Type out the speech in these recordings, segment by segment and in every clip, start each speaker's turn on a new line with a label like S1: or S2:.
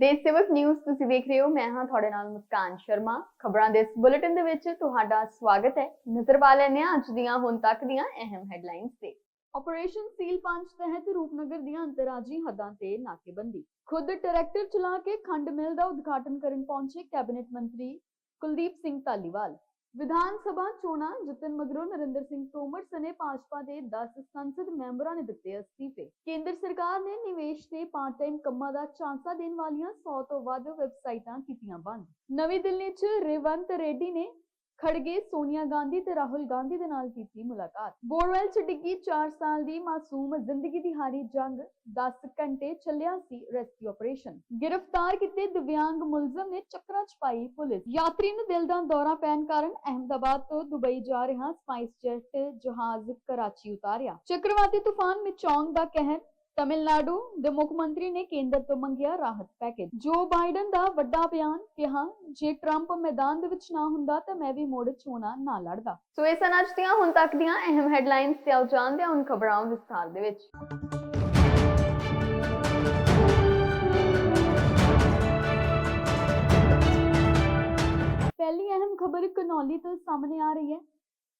S1: ਦੇਸ਼ ਸੇਵਕ ਨਿਊਜ਼ ਤੁਸੀਂ ਦੇਖ ਰਹੇ ਹੋ। ਮੈਂ ਹਾਂ ਤੁਹਾਡੇ ਨਾਲ ਮੁਸਕਾਨ ਸ਼ਰਮਾ। ਖਬਰਾਂ ਦੇ ਇਸ ਬੁਲੇਟਿਨ ਦੇ ਵਿੱਚ ਤੁਹਾਡਾ ਸਵਾਗਤ ਹੈ। ਨਜ਼ਰ ਪਾ ਲੈਂਦੇ ਹਾਂ ਅੱਜ ਦੀਆਂ, ਹੁਣ ਤੱਕ ਦੀਆਂ ਅਹਿਮ ਹੈਡਲਾਈਨਸ ਤੇ। ਆਪਰੇਸ਼ਨ ਸੀਲ ਪੰਜ ਤਹਿਤ ਰੂਪਨਗਰ ਦੀਆਂ ਅੰਤਰਰਾਜੀ ਹੱਦਾਂ ਤੇ ਨਾਕੇਬੰਦੀ। ਖੁਦ ਟਰੈਕਟਰ ਚਲਾ ਕੇ ਖੰਡ ਮਿਲ ਦਾ ਉਦਘਾਟਨ ਕਰਨ ਪਹੁੰਚੇ ਕੈਬਨਿਟ ਮੰਤਰੀ ਕੁਲਦੀਪ ਸਿੰਘ ਧਾਲੀਵਾਲ। ਵਿਧਾਨ ਸਭਾ ਚੋਣਾਂ ਜਿੱਤਣ ਮਗਰੋਂ ਨਰਿੰਦਰ ਸਿੰਘ ਤੋਮਰ ਸਨੇ ਭਾਜਪਾ ਦੇ 10 ਸੰਸਦ ਮੈਂਬਰਾਂ ਨੇ ਦਿੱਤੇ ਅਸਤੀਫੇ। ਕੇਂਦਰ ਸਰਕਾਰ ਨੇ ਨਿਵੇਸ਼ ਤੇ ਪਾਰਟ ਟਾਈਮ ਕੰਮਾਂ ਦਾ ਚਾਂਸਾ ਦੇਣ ਵਾਲੀਆਂ 100 ਤੋਂ ਵੱਧ ਵੈਬਸਾਈਟਾਂ ਕੀਤੀਆਂ ਬੰਦ। ਨਵੀਂ ਦਿੱਲੀ 'ਚ ਰੇਵੰਤ ਰੈਡੀ ਨੇ ਖੜਗੇ ਸੋਨੀਆ ਗਾਂਧੀ ਤੇ ਰਾਹੁਲ ਗਾਂਧੀ ਦੇ ਨਾਲ ਕੀਤੀ ਮੁਲਾਕਾਤ। ਬੋਰਵੈਲ 'ਚ ਡਿੱਗੀ 4 ਸਾਲ ਦੀ ਮਾਸੂਮ ਜ਼ਿੰਦਗੀ ਦੀ ਹਾਰੀ ਜੰਗ 10 ਘੰਟੇ ਚੱਲਿਆ ਸੀ ਰੈਸਕਿਊ ਆਪਰੇਸ਼ਨ। ਗ੍ਰਿਫਤਾਰ ਕੀਤੇ ਦਿਵਿਆਂਗ ਮੁਲਜ਼ਮ ਨੇ ਚੱਕਰਾਂ 'ਚ ਪਾਈ ਪੁਲਿਸ। ਯਾਤਰੀ ਨੂੰ ਦਿਲ ਦਾ ਦੌਰਾ ਪੈਣ ਕਾਰਨ ਅਹਿਮਦਾਬਾਦ ਤੋਂ ਦੁਬਈ ਜਾ ਰਿਹਾ, ਸਪਾਈਸ ਜੈਟ ਜਹਾਜ਼ ਕਰਾਚੀ ਉਤਾਰਿਆ। ਚੱਕਰਵਾਤੀ ਤੂਫਾਨ ਮਿਚੌਂਗ ਦਾ ਕਹਿਣ ਤਮਿਲਨਾਡੂ ਦੇ ਮੁੱਖ ਮੰਤਰੀ ਨੇ ਕੇਂਦਰ ਤੋਂ ਮੰਗਿਆ ਰਾਹਤ ਪੈਕੇਜ। ਜੋ ਬਾਈਡਨ ਦਾ ਵੱਡਾ ਬਿਆਨ ਕਿਹਾ ਜੇ ਟਰੰਪ ਮੈਦਾਨ ਦੇ ਵਿੱਚ ਨਾ ਹੁੰਦਾ ਤਾਂ ਮੈਂ ਵੀ ਮੁੜ ਚੋਣਾਂ ਨਾ ਲੜਦਾ। ਸੋ ਇਹ ਸਨ ਅੱਜ ਦੀਆਂ ਹੁਣ ਤੱਕ ਦੀਆਂ ਅਹਿਮ ਹੈਡਲਾਈਨਸ ਤੇ ਆਓ ਜਾਣਦੇ ਹਾਂ ਹੁਣ ਖਬਰਾਂ ਵਿਸਥਾਰ ਦੇ ਵਿੱਚ। ਪਹਿਲੀ ਅਹਿਮ ਖਬਰ ਕਨੌਲੀ ਤੋਂ ਸਾਹਮਣੇ ਆ ਰਹੀ ਹੈ।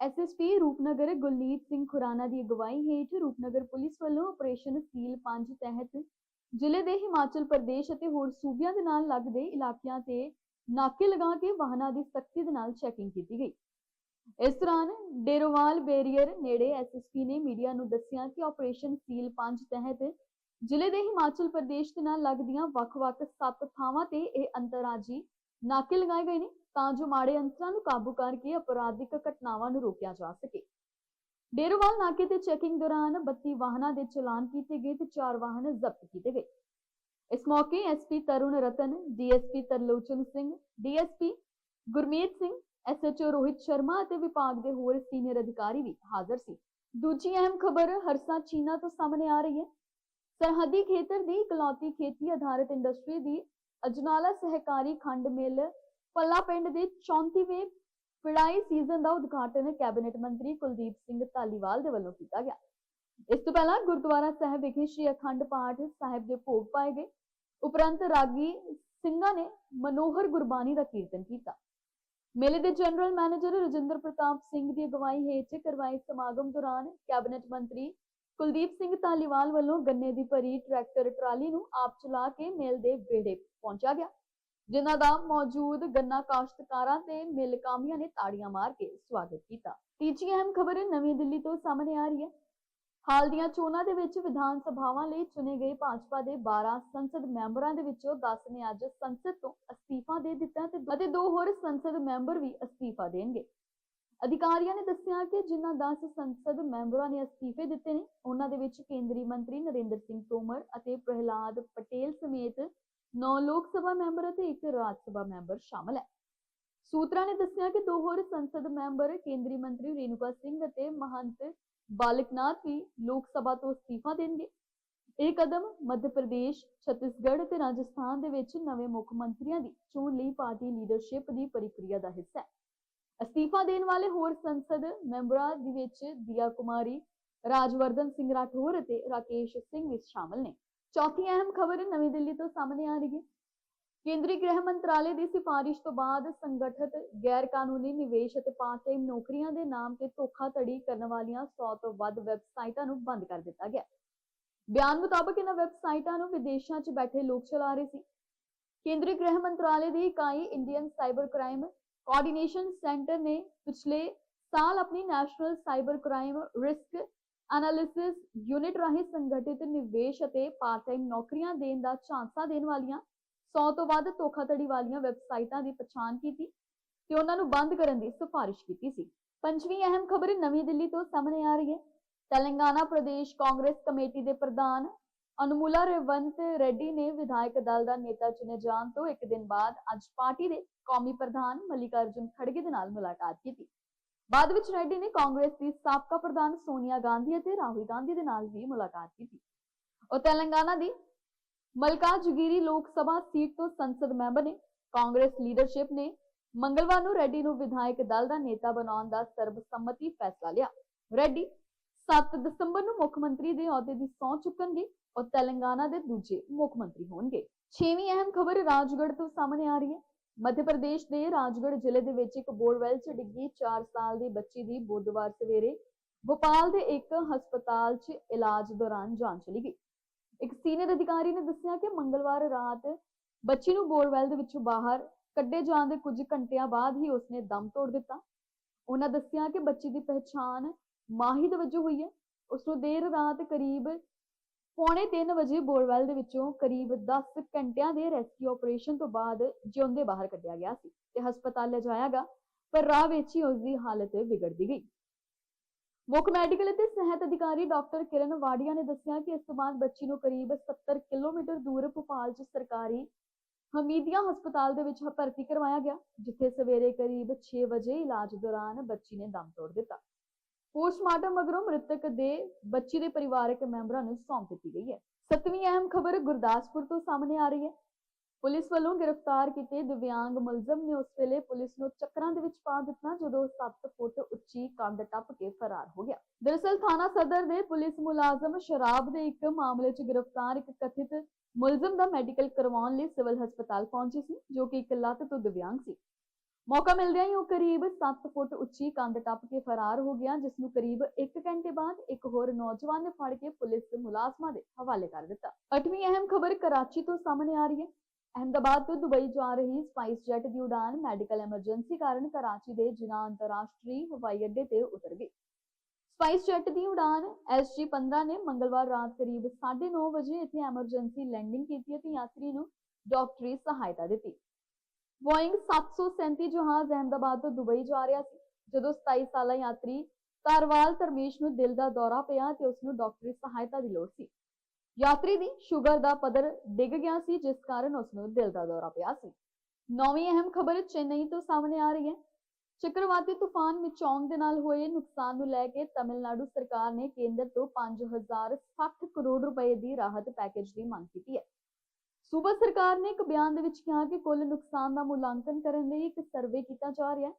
S1: ਐਸਐਸਪੀ ਰੂਪਨਗਰ ਗੁਲਨੀਤ ਸਿੰਘ ਖੁਰਾਨਾ ਦੀ ਅਗਵਾਈ ਹੇਠ ਰੂਪਨਗਰ ਪੁਲਿਸ ਵੱਲੋਂ ਆਪਰੇਸ਼ਨ ਸੀਲ 5 ਤਹਿਤ ਜ਼ਿਲ੍ਹੇ ਦੇ ਹਿਮਾਚਲ ਪ੍ਰਦੇਸ਼ ਅਤੇ ਹੋਰ ਸੂਬਿਆਂ ਦੇ ਨਾਲ ਲੱਗਦੇ ਇਲਾਕਿਆਂ ਤੇ ਨਾਕੇ ਲਗਾ ਕੇ ਵਾਹਨਾਂ ਦੀ ਸਖਤੀ ਦੇ ਨਾਲ ਚੈਕਿੰਗ ਕੀਤੀ ਗਈ। ਇਸ ਦੌਰਾਨ ਡੇਰੋਵਾਲ ਬੈਰੀਅਰ ਨੇੜੇ ਐਸਐਸਪੀ ਨੇ ਮੀਡੀਆ ਨੂੰ ਦੱਸਿਆ ਕਿ ਆਪਰੇਸ਼ਨ ਸੀਲ 5 ਤਹਿਤ ਜ਼ਿਲ੍ਹੇ ਦੇ ਹਿਮਾਚਲ ਪ੍ਰਦੇਸ਼ ਦੇ ਨਾਲ ਲੱਗਦੀਆਂ ਵੱਖ-ਵੱਖ ਸੱਤ ਥਾਵਾਂ ਤੇ ਇਹ ਅੰਤਰਰਾਜੀ ਨਾਕੇ ਲਗਾਏ ਗਏ ਨੇ। ਤਾਂ ਜੋ ਮਾੜੇ ਅੰਸਰਾਂ ਨੂੰ ਕਾਬੂ ਕਰਕੇ ਅਪਰਾਧਿਕ ਘਟਨਾਵਾਂ ਨੂੰ ਰੋਕਿਆ ਜਾ ਸਕੇ। ਡੇਰੋਵਾਲ ਨਾਕੇ ਤੇ ਚੈਕਿੰਗ ਦੌਰਾਨ 32 ਵਾਹਨਾਂ ਦੇ ਚਲਾਨ ਕੀਤੇ ਗਏ ਤੇ 4 ਵਾਹਨ ਜ਼ਬਤ ਕੀਤੇ ਗਏ। ਇਸ ਮੌਕੇ SP Tarun Ratan DSP Tarlochan Singh DSP Gurmeet Singh SHO Rohit Sharma ਅਤੇ ਵਿਭਾਗ ਦੇ ਹੋਰ ਸੀਨੀਅਰ ਅਧਿਕਾਰੀ ਵੀ ਹਾਜ਼ਰ ਸੀ। ਦੂਜੀ ਅਹਿਮ ਖਬਰ ਹਰਸਾ ਚੀਨਾ ਤੋਂ ਸਾਹਮਣੇ ਆ ਰਹੀ ਹੈ। ਸਰਹੱਦੀ ਖੇਤਰ ਦੀ ਇਕਲੌਤੀ ਖੇਤੀ ਆਧਾਰਿਤ ਇੰਡਸਟਰੀ ਦੀ ਅਜਨਾਲਾ ਸਹਿਕਾਰੀ ਖੰਡ ਮਿਲ ਪੱਲਾ ਪਿੰਡ ਦੇ 34ਵੇਂ ਫਿੜਾਈ ਸੀਜ਼ਨ ਦਾ ਉਦਘਾਟਨ ਕੈਬਨਿਟ ਮੰਤਰੀ ਕੁਲਦੀਪ ਸਿੰਘ ਧਾਲੀਵਾਲ ਦੇ ਵੱਲੋਂ ਕੀਤਾ ਗਿਆ। ਇਸ ਤੋਂ ਪਹਿਲਾਂ ਗੁਰਦੁਆਰਾ ਸਾਹਿਬ ਵਿਖੇ ਸ਼੍ਰੀ ਅਖੰਡ ਪਾਠ ਸਾਹਿਬ ਦੇ ਭੋਗ ਪਾਏ ਗਏ। ਉਪਰੰਤ ਰਾਗੀ ਸਿੰਘਾਂ ਨੇ ਮਨੋਹਰ ਗੁਰਬਾਣੀ ਦਾ ਕੀਰਤਨ ਕੀਤਾ। ਮੇਲੇ ਦੇ ਜਨਰਲ ਮੈਨੇਜਰ ਰਜਿੰਦਰ ਪ੍ਰਤਾਪ ਸਿੰਘ ਦੀ ਅਗਵਾਈ ਹੇਠ ਕਰਵਾਏ ਸਮਾਗਮ ਦੌਰਾਨ ਕੈਬਨਿਟ ਮੰਤਰੀ ਕੁਲਦੀਪ ਸਿੰਘ ਧਾਲੀਵਾਲ ਵੱਲੋਂ ਗੰਨੇ ਦੀ ਭਰੀ ਟਰੈਕਟਰ ਟਰਾਲੀ ਨੂੰ ਆਪ ਚਲਾ ਕੇ ਮੇਲ ਦੇ ਵਿਹੜੇ ਪਹੁੰਚਿਆ ਗਿਆ। ਜਿਨ੍ਹਾਂ ਦਾ ਮੌਜੂਦ ਗੰਨਾ ਕਾਸ਼ਤਕਾਰਾਂ ਤੇ ਮਿਲ ਕਾਮਿਆਂ ਨੇ ਤਾੜੀਆਂ ਮਾਰ ਕੇ ਸਵਾਗਤ ਕੀਤਾ। ਤੀਜੀ ਅਹਿਮ ਖਬਰ ਨਵੀਂ ਦਿੱਲੀ ਤੋਂ ਸਾਹਮਣੇ ਆ ਰਹੀ ਹੈ। ਹਾਲ ਦੀਆਂ ਚੋਣਾਂ ਦੇ ਵਿੱਚ ਵਿਧਾਨ ਸਭਾਵਾਂ ਲਈ ਚੁਣੇ ਗਏ ਭਾਜਪਾ ਦੇ 12 ਸੰਸਦ ਮੈਂਬਰਾਂ ਦੇ ਵਿੱਚੋਂ 10 ਨੇ ਅੱਜ ਸੰਸਦ ਤੋਂ ਅਸਤੀਫਾ ਦੇ ਦਿੱਤਾ ਤੇ ਅਤੇ ਦੋ ਹੋਰ ਸੰਸਦ ਮੈਂਬਰ ਵੀ ਅਸਤੀਫਾ ਦੇਣਗੇ। ਅਧਿਕਾਰੀਆਂ ਨੇ ਦੱਸਿਆ ਕਿ ਜਿਨ੍ਹਾਂ 10 ਸੰਸਦ ਮੈਂਬਰਾਂ ਨੇ ਅਸਤੀਫੇ ਦਿੱਤੇ ਨੇ, ਉਹਨਾਂ ਦੇ ਵਿੱਚ ਕੇਂਦਰੀ ਮੰਤਰੀ ਨਰਿੰਦਰ ਸਿੰਘ ਤੋਮਰ ਅਤੇ ਪ੍ਰਹਿਲਾਦ ਪਟੇਲ ਸਮੇਤ 9 ਲੋਕ ਸਭਾ ਮੈਂਬਰ ਅਤੇ ਇੱਕ ਰਾਜ ਸਭਾ ਮੈਂਬਰ ਸ਼ਾਮਲ ਹੈ। ਸੂਤਰਾਂ ਨੇ ਦੱਸਿਆ ਕਿ ਦੋ ਹੋਰ ਸੰਸਦ ਮੈਂਬਰ ਕੇਂਦਰੀ ਮੰਤਰੀ ਰੇਣੂਕਾ ਸਿੰਘ ਅਤੇ ਮਹੰਤ ਬਾਲਕਨਾਥ ਵੀ ਲੋਕ ਸਭਾ ਤੋਂ ਅਸਤੀਫਾ ਦੇਣਗੇ। ਇਹ ਕਦਮ ਮੱਧ ਪ੍ਰਦੇਸ਼, ਛੱਤੀਸਗੜ੍ਹ ਅਤੇ ਰਾਜਸਥਾਨ ਦੇ ਵਿੱਚ ਨਵੇਂ ਮੁੱਖ ਮੰਤਰੀਆਂ ਦੀ ਚੋਣ ਲਈ ਪਾਰਟੀ ਲੀਡਰਸ਼ਿਪ ਦੀ ਪ੍ਰਕਿਰਿਆ ਦਾ ਹਿੱਸਾ ਹੈ। ਅਸਤੀਫਾ ਦੇਣ ਵਾਲੇ ਹੋਰ ਸੰਸਦ ਮੈਂਬਰਾਂ ਦੇ ਵਿੱਚ ਦੀਆ ਕੁਮਾਰੀ, ਰਾਜਵਰਧਨ ਸਿੰਘ ਰਾਠੌਰ ਅਤੇ ਰਾਕੇਸ਼ ਸਿੰਘ ਵੀ ਸ਼ਾਮਲ ਨੇ। ਚੌਥੀ ਅਹਿਮ ਖਬਰ ਨਵੀਂ ਦਿੱਲੀ ਤੋਂ ਸਾਹਮਣੇ ਆ ਰਹੀ ਹੈ। ਕੇਂਦਰੀ ਗ੍ਰਹਿ ਮੰਤਰਾਲੇ ਦੀ ਸਿਫਾਰਿਸ਼ ਤੋਂ ਬਾਅਦ ਸੰਗਠਿਤ ਗੈਰ ਕਾਨੂੰਨੀ ਨਿਵੇਸ਼ ਅਤੇ ਪਾਰਟ ਟਾਈਮ ਨੌਕਰੀਆਂ ਦੇ ਨਾਮ ਤੇ ਧੋਖਾਧੜੀ ਕਰਨ ਵਾਲੀਆਂ 100 ਤੋਂ ਵੱਧ ਵੈਬਸਾਈਟਾਂ ਨੂੰ ਬੰਦ ਕਰ ਦਿੱਤਾ ਗਿਆ। ਬਿਆਨ ਮੁਤਾਬਕ ਇਹਨਾਂ ਵੈਬਸਾਈਟਾਂ ਨੂੰ ਵਿਦੇਸ਼ਾਂ 'ਚ ਬੈਠੇ ਲੋਕ ਚਲਾ ਰਹੇ ਸੀ। ਕੇਂਦਰੀ ਗ੍ਰਹਿ ਮੰਤਰਾਲੇ ਦੀ ਇਕਾਈ Indian cyber crime coordination centre ਨੇ ਪਿਛਲੇ ਸਾਲ ਆਪਣੀ national cyber crime risk analysis unit ਰਾਹੀਂ ਸੰਗਠਿਤ ਨਿਵੇਸ਼ ਅਤੇ ਪਾਰਟ ਟਾਈਮ ਨੌਕਰੀਆਂ ਦੇਣ ਦਾ ਝਾਂਸਾ ਦੇਣ ਵਾਲੀਆਂ 100 ਤੋਂ ਵੱਧ ਧੋਖਾਧੜੀ ਵਾਲੀਆਂ ਵੈਬਸਾਈਟਾਂ ਦੀ ਪਛਾਣ ਕੀਤੀ ਤੇ ਉਹਨਾਂ ਨੂੰ ਬੰਦ ਕਰਨ ਦੀ ਸਿਫਾਰਿਸ਼ ਕੀਤੀ ਸੀ। ਪੰਜਵੀਂ ਅਹਿਮ ਖਬਰ ਨਵੀਂ ਦਿੱਲੀ ਤੋਂ ਸਾਹਮਣੇ ਆ ਰਹੀ ਹੈ। ਤੇਲੰਗਾਨਾ ਪ੍ਰਦੇਸ਼ ਕਾਂਗਰਸ ਕਮੇਟੀ ਦੇ ਪ੍ਰਧਾਨ ਅਨੁਮੂਲਾ ਰੇਵੰਤ ਰੈਡੀ ਨੇ ਵਿਧਾਇਕ ਦਲ ਦਾ ਨੇਤਾ ਚੁਣੇ ਜਾਣ ਤੋਂ ਇੱਕ ਦਿਨ ਬਾਅਦ ਅੱਜ ਪਾਰਟੀ ਦੇ ਕੌਮੀ ਪ੍ਰਧਾਨ ਮੱਲਿਕਾਰਜੁਨ ਖੜਗੇ ਦੇ ਨਾਲ ਮੁਲਾਕਾਤ ਕੀਤੀ। ਬਾਅਦ ਵਿੱਚ ਰੈਡੀ ਨੇ ਕਾਂਗਰਸ ਦੀ ਸਾਬਕਾ ਪ੍ਰਧਾਨ ਸੋਨੀਆ ਗਾਂਧੀ ਅਤੇ ਰਾਹੁਲ ਗਾਂਧੀ ਦੇ ਨਾਲ ਵੀ ਮੁਲਾਕਾਤ ਕੀਤੀ। ਉਹ ਤੇਲੰਗਾਨਾ ਦੀ ਮਲਕਾਜਗਿਰੀ ਲੋਕ ਸਭਾ ਸੀਟ ਤੋਂ ਸੰਸਦ ਮੈਂਬਰ ਨੇ ਕਾਂਗਰਸ ਲੀਡਰਸ਼ਿਪ ਨੇ ਮੰਗਲਵਾਰ ਨੂੰ ਰੈਡੀ ਨੂੰ ਵਿਧਾਇਕ ਦਲ ਦਾ ਨੇਤਾ ਬਣਾਉਣ ਦਾ ਸਰਬਸੰਮਤੀ ਫੈਸਲਾ ਲਿਆ। ਰੈਡੀ 7 ਦਸੰਬਰ ਨੂੰ ਮੁੱਖ ਮੰਤਰੀ ਦੇ ਅਹੁਦੇ ਦੀ ਸਹੁੰ ਚੁੱਕਣਗੇ ਔਰ ਤੇਲੰਗਾਨਾ ਦੇ ਦੂਜੇ ਮੁੱਖ ਮੰਤਰੀ ਹੋਣਗੇ। ਛੇਵੀਂ ਅਹਿਮ ਖਬਰ ਰਾਜਗੜ੍ਹ ਤੋਂ ਸਾਹਮਣੇ ਆ ਰਹੀ ਹੈ। ਮੱਧ ਪ੍ਰਦੇਸ਼ ਦੇ ਰਾਜਗੜ੍ਹ ਜ਼ਿਲ੍ਹੇ ਦੇ ਵਿੱਚ ਇੱਕ ਬੋਰਵੈਲ 'ਚ ਡਿੱਗੀ 4 ਸਾਲ ਦੀ ਬੱਚੀ ਦੀ ਬੁੱਧਵਾਰ ਸਵੇਰੇ ਭੋਪਾਲ ਦੇ ਇੱਕ ਹਸਪਤਾਲ 'ਚ ਇਲਾਜ ਦੌਰਾਨ ਜਾਨ ਚਲੀ ਗਈ। ਇੱਕ ਸੀਨੀਅਰ ਅਧਿਕਾਰੀ ਨੇ ਦੱਸਿਆ ਕਿ ਮੰਗਲਵਾਰ ਰਾਤ ਬੱਚੀ ਨੂੰ ਬੋਰਵੈਲ ਦੇ ਵਿੱਚੋਂ ਬਾਹਰ ਕੱਢੇ ਜਾਣ ਦੇ ਕੁਝ ਘੰਟਿਆਂ ਬਾਅਦ ਹੀ ਉਸਨੇ ਦਮ ਤੋੜ ਦਿੱਤਾ। ਉਹਨਾਂ ਦੱਸਿਆ ਕਿ ਬੱਚੀ ਦੀ ਪਹਿਚਾਣ ਮਾਹੀ ਦੇ ਵਜੋਂ ਹੋਈ ਹੈ। ਉਸ ਨੂੰ ਦੇਰ ਰਾਤ ਕਰੀਬ ਪੌਣੇ 3 ਵਜੇ ਬੋਰਵੈਲ ਦੇ ਵਿੱਚੋਂ ਕਰੀਬ 10 ਘੰਟਿਆਂ ਦੇ ਰੈਸਕਿਊ ਆਪਰੇਸ਼ਨ ਤੋਂ ਬਾਅਦ ਜਿਉਂਦੇ ਬਾਹਰ ਕੱਢਿਆ ਗਿਆ ਸੀ ਤੇ ਹਸਪਤਾਲ ਲਿਜਾਇਆ ਗਿਆ ਪਰ ਰਾਹ ਵਿੱਚ ਹੀ ਉਸ ਦੀ ਹਾਲਤ ਵਿਗੜਦੀ ਗਈ। ਮੁੱਖ ਮੈਡੀਕਲ ਅਤੇ ਸਿਹਤ ਅਧਿਕਾਰੀ ਡਾਕਟਰ ਕਿਰਨ ਵਾਡੀਆ ਨੇ ਦੱਸਿਆ ਕਿ ਇਸ ਤੋਂ ਬਾਅਦ ਬੱਚੀ ਨੂੰ ਕਰੀਬ 70 ਕਿਲੋਮੀਟਰ ਦੂਰ ਭੋਪਾਲ 'ਚ ਸਰਕਾਰੀ ਹਮੀਦੀਆ ਹਸਪਤਾਲ ਦੇ ਵਿੱਚ ਭਰਤੀ ਕਰਵਾਇਆ ਗਿਆ, ਜਿੱਥੇ ਸਵੇਰੇ ਕਰੀਬ 6 ਵਜੇ ਇਲਾਜ ਦੌਰਾਨ ਬੱਚੀ ਨੇ ਦਮ ਤੋੜ ਦਿੱਤਾ। ਪੋਸਟਮਾਰਟਮ ਮਗਰੋਂ ਮ੍ਰਿਤਕ ਦੇ ਬੱਚੀ ਦੇ ਪਰਿਵਾਰਕ ਮੈਂਬਰਾਂ ਨੂੰ ਸੌਂਪ ਦਿੱਤੀ ਗਈ ਹੈ। ਸਤਵੀਂ ਅਹਿਮ ਖਬਰ ਗੁਰਦਾਸਪੁਰ ਤੋਂ ਸਾਹਮਣੇ ਆ ਰਹੀ ਹੈ। ਪੁਲਿਸ ਵੱਲੋਂ ਗ੍ਰਿਫਤਾਰ ਕੀਤੇ ਦਿਵਿਆਂਗ ਮੁਲਜ਼ਮ ਨੇ ਉਸ ਵੇਲੇ ਪੁਲਿਸ ਨੂੰ ਚੱਕਰਾਂ ਦੇ ਵਿੱਚ ਪਾ ਦਿੱਤਾ, ਜਦੋਂ 7 ਫੁੱਟ ਉੱਚੀ ਕੰਧ ਟੱਪ ਕੇ ਫਰਾਰ ਹੋ ਗਿਆ। ਦਰਅਸਲ ਥਾਣਾ ਸਦਰ ਦੇ ਪੁਲਿਸ ਮੁਲਾਜ਼ਮ ਸ਼ਰਾਬ ਦੇ ਇੱਕ ਮਾਮਲੇ 'ਚ ਗ੍ਰਿਫਤਾਰ ਇੱਕ ਕਥਿਤ ਮੁਲਜ਼ਮ ਦਾ ਮੈਡੀਕਲ ਕਰਵਾਉਣ ਲਈ ਸਿਵਲ ਹਸਪਤਾਲ ਪਹੁੰਚੀ ਸੀ, ਜੋ ਕਿ ਇੱਕ ਲੱਤ ਤੋਂ ਦਿਵਿਆਂਗ ਸੀ। ਮੌਕਾ ਮਿਲਦਿਆਂ ਹੀ ਉਹ ਕਰੀਬ 7 ਫੁੱਟ ਉੱਚੀ ਕੰਧ ਟੱਪ ਕੇ ਫਰਾਰ ਹੋ ਗਿਆ ਜਿਸ ਨੂੰ ਕਰੀਬ 1 ਘੰਟੇ ਬਾਅਦ ਇੱਕ ਹੋਰ ਨੌਜਵਾਨ ਨੇ ਫੜ ਕੇ ਪੁਲਿਸ ਮੁਲਾਜ਼ਮਾਂ ਦੇ ਹਵਾਲੇ ਕਰ ਦਿੱਤਾ। ਅੱਠਵੀਂ ਅਹਿਮ ਖਬਰ ਕਰਾਚੀ ਤੋਂ ਸਾਹਮਣੇ ਆ ਰਹੀ ਹੈ। ਅਹਿਮਦਾਬਾਦ ਤੋਂ ਦੁਬਈ ਜਾ ਰਹੀ ਸਪਾਈਸ ਜੈਟ ਦੀ ਉਡਾਨ ਮੈਡੀਕਲ ਐਮਰਜੈਂਸੀ ਕਾਰਨ ਕਰਾਚੀ ਦੇ ਜਿਨਾ ਅੰਤਰਰਾਸ਼ਟਰੀ ਹਵਾਈ ਅੱਡੇ ਤੇ ਉਤਰ ਗਈ। ਸਪਾਈਸ ਜੈਟ ਦੀ ਉਡਾਨ SG-15 ਨੇ ਮੰਗਲਵਾਰ ਰਾਤ ਕਰੀਬ 9:30 ਵਜੇ ਇੱਥੇ ਐਮਰਜੈਂਸੀ ਲੈਂਡਿੰਗ ਕੀਤੀ ਅਤੇ ਯਾਤਰੀ ਨੂੰ ਡਾਕਟਰੀ ਸਹਾਇਤਾ ਦਿੱਤੀ। ਬੋਇੰਗ 737 ਜਹਾਜ਼ ਅਹਿਮਦਾਬਾਦ ਤੋਂ ਦੁਬਈ ਜਾ ਰਿਹਾ ਸੀ। ਜਦੋਂ 27 ਸਾਲਾ ਯਾਤਰੀ ਤਾਰਵਾਲ ਧਰਮੇਸ਼ ਨੂੰ ਦਿਲ ਦਾ ਦੌਰਾ ਪਿਆ ਤੇ ਉਸ ਨੂੰ ਡਾਕਟਰੀ ਸਹਾਇਤਾ ਦੀ ਲੋੜ ਸੀ। ਯਾਤਰੀ ਦੀ ਸ਼ੂਗਰ ਦਾ ਪੱਧਰ ਡਿੱਗ ਗਿਆ ਸੀ, ਜਿਸ ਕਾਰਨ ਉਸ ਨੂੰ ਦਿਲ ਦਾ ਦੌਰਾ ਪਿਆ ਸੀ। ਨੌਵੀਂ ਅਹਿਮ ਖਬਰ ਚੇਨਈ ਤੋਂ ਸਾਹਮਣੇ ਆ ਰਹੀ ਹੈ। ਚੱਕਰਵਾਤੀ ਤੂਫਾਨ ਮਿਚੌਂਗ ਦੇ ਨਾਲ ਹੋਏ ਨੁਕਸਾਨ ਨੂੰ ਲੈ ਕੇ ਤਮਿਲਨਾਡੂ ਸਰਕਾਰ ਨੇ ਕੇਂਦਰ ਤੋਂ 5060 ਕਰੋੜ ਰੁਪਏ ਦੀ ਰਾਹਤ ਪੈਕੇਜ ਦੀ ਮੰਗ ਕੀਤੀ ਹੈ। ਸੂਬਾ ਸਰਕਾਰ ਨੇ ਇੱਕ ਬਿਆਨ ਦੇ ਵਿੱਚ ਕਿਹਾ ਕਿ ਕੁੱਲ ਨੁਕਸਾਨ ਦਾ ਮੁਲਾਂਕਣ ਕਰਨ ਲਈ ਇੱਕ ਸਰਵੇ ਕੀਤਾ ਜਾ ਰਿਹਾ ਹੈ।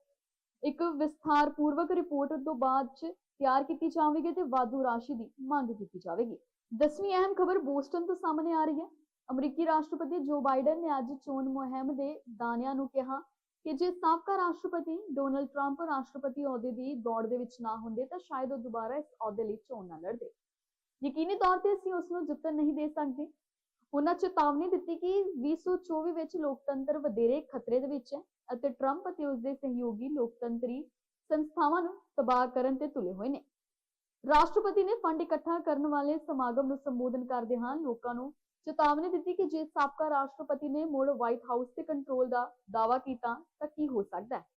S1: ਇੱਕ ਵਿਸਥਾਰਪੂਰਵਕ ਰਿਪੋਰਟ ਤੋਂ ਬਾਅਦ ਚ ਤਿਆਰ ਕੀਤੀ ਜਾਵੇਗੀ ਤੇ ਵਾਧੂ ਰਾਸ਼ੀ ਦੀ ਮੰਗ ਕੀਤੀ ਜਾਵੇਗੀ। ਦਸਵੀਂ ਅਹਿਮ ਖਬਰ ਬੋਸਟਨ ਤੋਂ ਸਾਹਮਣੇ ਆ ਰਹੀ ਹੈ। ਅਮਰੀਕੀ ਰਾਸ਼ਟਰਪਤੀ ਜੋ ਬਾਈਡਨ ਨੇ ਅੱਜ ਚੋਣ ਮੁਹਿੰਮ ਦੇ ਦਾਅਵਿਆਂ ਨੂੰ ਕਿਹਾ ਕਿ ਜੇ ਸਾਬਕਾ ਰਾਸ਼ਟਰਪਤੀ ਡੋਨਲਡ ਟਰੰਪ ਰਾਸ਼ਟਰਪਤੀ ਅਹੁਦੇ ਦੀ ਦੌੜ ਦੇ ਵਿੱਚ ਨਾ ਹੁੰਦੇ ਤਾਂ ਸ਼ਾਇਦ ਉਹ ਦੁਬਾਰਾ ਇਸ ਅਹੁਦੇ ਲਈ ਚੋਣ ਨਾ ਲੜਦੇ। ਯਕੀਨੀ ਤੌਰ ਤੇ ਅਸੀਂ ਉਸ ਨੂੰ ਜਿੱਤਣ ਨਹੀਂ ਦੇ ਸਕਦੇ। ਉਹਨਾਂ ਚੇਤਾਵਨੀ ਦਿੱਤੀ ਕਿ 2024 ਵਿੱਚ ਲੋਕਤੰਤਰ ਵਧੇਰੇ ਖਤਰੇ ਦੇ ਵਿੱਚ ਹੈ ਅਤੇ ਟਰੰਪ ਅਤੇ ਉਸ ਦੇ ਸਹਿਯੋਗੀ ਲੋਕਤੰਤਰੀ ਸੰਸਥਾਵਾਂ ਨੂੰ ਤਬਾਹ ਕਰਨ ਤੇ ਤੁਲੇ ਹੋਏ ਨੇ। ਰਾਸ਼ਟਰਪਤੀ ਨੇ ਫੰਡ ਇਕੱਠਾ ਕਰਨ ਵਾਲੇ ਸਮਾਗਮ ਨੂੰ ਸੰਬੋਧਨ ਕਰਦੇ ਹਾਂ ਲੋਕਾਂ ਨੂੰ ਚੇਤਾਵਨੀ ਦਿੱਤੀ ਕਿ ਜੇ ਸਾਬਕਾ ਰਾਸ਼ਟਰਪਤੀ ਨੇ ਮੁੜ ਵਾਈਟ ਹਾਊਸ ਤੇ ਕੰਟਰੋਲ ਦਾ ਦਾਅਵਾ ਕੀਤਾ ਤਾਂ ਕੀ ਹੋ ਸਕਦਾ ਹੈ।